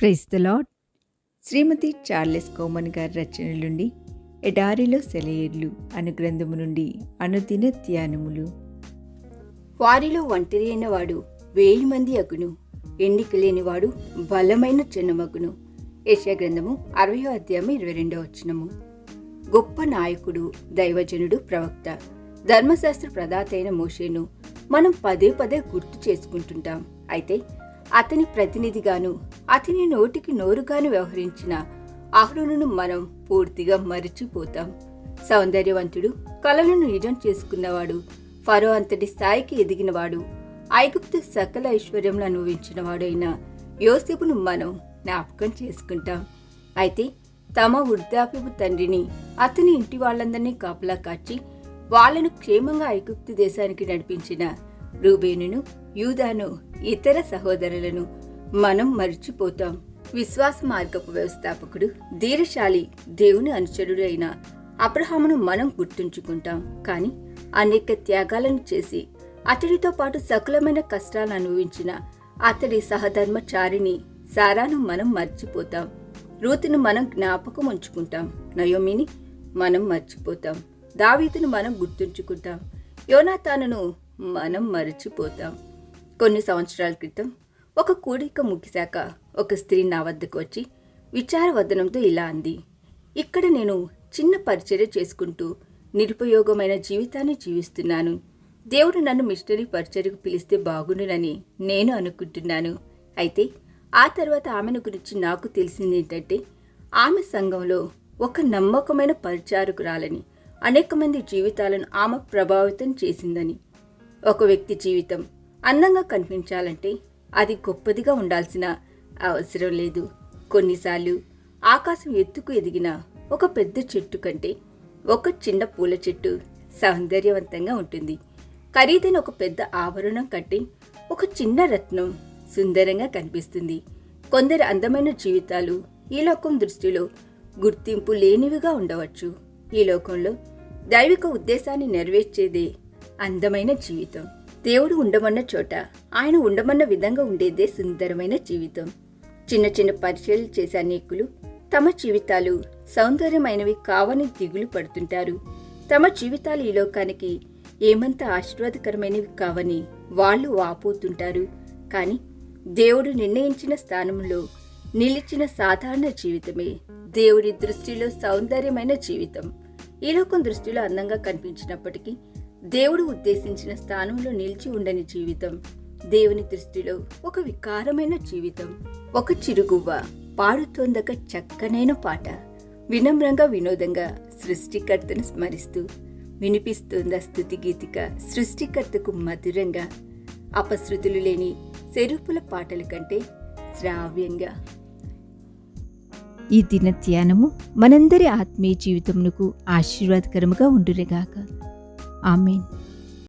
Praise the Lord Shrimati Charles Cowman గారి రచనల నుండి ఎడారిలో సెలయేర్లు అను గ్రంథము నుండి అనుదిన ధ్యానములు. వారిలో ఒంటరి అయిన వాడు వేయి మంది అగును. ఎన్నిక లేనివాడు బలమైన చిన్నమగును. యెషయా గ్రంథము అరవయో అధ్యాయం ఇరవై రెండో వచనము. గొప్ప నాయకుడు దైవజనుడు ప్రవక్త ధర్మశాస్త్ర ప్రదాత అయిన మోషేను మనం పదే పదే గుర్తు చేసుకుంటుంటాం. అయితే అతని ప్రతినిధిగాను అతని నోటికి నోరుగాను వ్యవహరించిన అహ్రోనును మనం పూర్తిగా మరిచిపోతాం. సౌందర్యవంతుడు కళలను నిజం చేసుకున్నవాడు ఫరో అంతటి స్థాయికి ఎదిగినవాడు ఐగుప్తు సకల ఐశ్వర్యంలో అనుభవించిన వాడైన యోసేపును మనం జ్ఞాపకం చేసుకుంటాం. అయితే తమ వృద్ధాప్యపు తండ్రిని అతని ఇంటి వాళ్ళందరినీ కాపలా కాచి వాళ్ళను క్షేమంగా ఐగుప్తు దేశానికి నడిపించిన రూబేనును యూదాను ఇతర సహోదరులను మనం మర్చిపోతాం. విశ్వాస మార్గపు వ్యవస్థాపకుడు ధీరశాలి దేవుని అనుచరుడు అయిన అబ్రహామును మనం గుర్తుంచుకుంటాం. కానీ అనేక త్యాగాలను చేసి అతడితో పాటు సకలమైన కష్టాలను అనుభవించిన అతడి సహధర్మచారిని సారాను మనం మర్చిపోతాం. రూతును మనం జ్ఞాపకం ఉంచుకుంటాం. నయోమిని మనం మర్చిపోతాం. దావీతును మనం గుర్తుంచుకుంటాం. యోనాతానును మనం మరచిపోతాం. కొన్ని సంవత్సరాల క్రితం ఒక కూడిక ముగిశాక ఒక స్త్రీ నా వద్దకు వచ్చి విచారవదనంతో ఇలా అంది. ఇక్కడ నేను చిన్న పరిచర్య చేసుకుంటూ నిరుపయోగమైన జీవితాన్ని జీవిస్తున్నాను. దేవుడు నన్ను మిషనరీ పరిచర్యకు పిలిస్తే బాగుండునని నేను అనుకుంటున్నాను. అయితే ఆ తర్వాత ఆమెను గురించి నాకు తెలిసింది ఏంటంటే ఆమె సంఘంలో ఒక నమ్మకమైన పరిచారకురాలని అనేక మంది జీవితాలను ఆమె ప్రభావితం చేసిందని. ఒక వ్యక్తి జీవితం అందంగా కనిపించాలంటే అది గొప్పదిగా ఉండాల్సిన అవసరం లేదు. కొన్నిసార్లు ఆకాశం ఎత్తుకు ఎదిగిన ఒక పెద్ద చెట్టు కంటే ఒక చిన్న పూల చెట్టు సౌందర్యవంతంగా ఉంటుంది. ఖరీదైన ఒక పెద్ద ఆభరణం కంటే ఒక చిన్న రత్నం సుందరంగా కనిపిస్తుంది. కొందరి అందమైన జీవితాలు ఈ లోకం దృష్టిలో గుర్తింపు లేనివిగా ఉండవచ్చు. ఈ లోకంలో దైవిక ఉద్దేశాన్ని నెరవేర్చేదే అందమైన జీవితం. దేవుడు ఉండమన్న చోట ఆయన ఉండమన్న విధంగా ఉండేదే సుందరమైన జీవితం. చిన్న చిన్న పరిచయాలు చేసే అనేకులు తమ జీవితాలు సౌందర్యమైనవి కావని దిగులు పడుతుంటారు. తమ జీవితాలు ఈ లోకానికి ఏమంత ఆశీర్వాదకరమైనవి కావని వాళ్ళు వాపోతుంటారు కానీ దేవుడు నిర్ణయించిన స్థానంలో నిలిచిన సాధారణ జీవితమే దేవుడి దృష్టిలో సౌందర్యమైన జీవితం. ఈ లోకం దృష్టిలో అందంగా కనిపించినప్పటికీ దేవుడు ఉద్దేశించిన స్థానంలో నిలిచి ఉండని జీవితం దేవుని దృష్టిలో ఒక వికారమైన జీవితం. ఒక చిరుగువ్వ పాడుతోందక చక్కనైన పాట వినమ్రంగా వినోదంగా సృష్టికర్తను స్మరిస్తూ వినిపిస్తోంద స్థుతి గీతిక సృష్టికర్తకు మధురంగా అపశృతులు లేని సెరుపుల పాటల కంటే శ్రావ్యంగా. ఈ దిన ధ్యానము మనందరి ఆత్మీయ జీవితమునకు ఆశీర్వాదకరముగా ఉండునుగాక. ఆమెన్